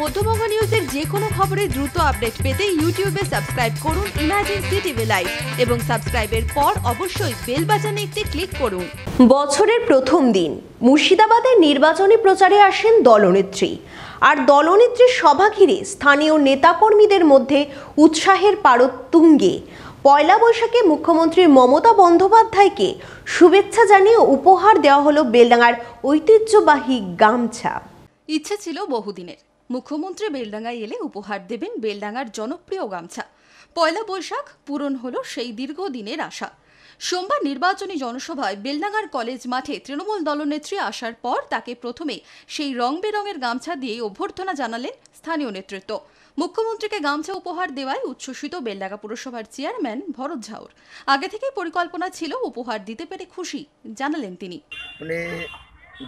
মধ্যবঙ্গ নিউজের যে কোনো খবরের দ্রুত আপডেট পেতে ইউটিউবে সাবস্ক্রাইব করুন ইমাজিন সিটিভি লাইভ এবং সাবস্ক্রাইবের পর অবশ্যই বেল বাজানে একটি ক্লিক করুন। বছরের প্রথম দিন মুর্শিদাবাদের নির্বাচনী প্রচারে আসেন দলনেত্রী। আর দলনেত্রীর সভা ঘিরে স্থানীয় নেতাকর্মীদের মধ্যে উৎসাহের পারদ তুঙ্গে। পয়লা বৈশাখে মুখ্যমন্ত্রী মমতা বন্দ্যোপাধ্যায়কে শুভেচ্ছা জানিয়ে উপহার দেওয়া হলো বেলডাঙ্গার ঐতিহ্যবাহী গামছা। ইচ্ছে ছিল বহুদিনের। মুখ্যমন্ত্রী বেলডাঙ্গায় এলে উপহার দেবেন বেলডাঙ্গার জনপ্রিয় গামছা। পয়লা বৈশাখ পূরণ হলো সেই দীর্ঘদিনের আশা। সোমবার নির্বাচনী জনসভায় বেলডাঙ্গার কলেজ মাঠে তৃণমূল দলনেত্রী আসার পর তাকে প্রথমে সেই রং বেরঙের গামছা দিয়ে অভ্যর্থনা জানালেন স্থানীয় নেতৃত্ব। মুখ্যমন্ত্রীকে গামছা উপহার দেওয়ায় উচ্ছ্বসিত বেলডাঙ্গা পুরসভার চেয়ারম্যান ভরত ঝাউর। আগে থেকেই পরিকল্পনা ছিল উপহার দিতে পেরে খুশি, জানালেন তিনি। উনি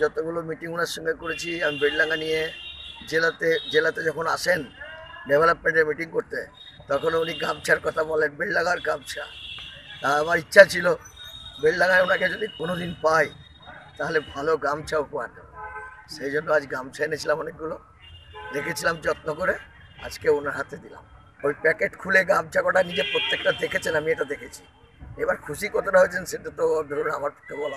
যতগুলো মিটিং ওনার সঙ্গে করেছি, আমি বেলডাঙ্গা নিয়ে জেলাতে জেলাতে যখন আসেন ডেভেলপমেন্টের মিটিং করতে, তখন উনি গামছার কথা বলেন বেলডাঙ্গার গামছা। তা আমার ইচ্ছা ছিল বেলডাঙ্গায় ওনাকে যদি কোনো দিন পাই, তাহলে ভালো গামছা উপহার দেবো। সেই জন্য আজ গামছা এনেছিলাম অনেকগুলো রেখেছিলাম যত্ন করে, আজকে ওনার হাতে দিলাম। ওই প্যাকেট খুলে গামছা কটা নিজে প্রত্যেকটা দেখেছেন, আমি এটা দেখেছি। এবার খুশি কতটা হয়েছেন সেটা তো ধরুন আমার পক্ষে বলা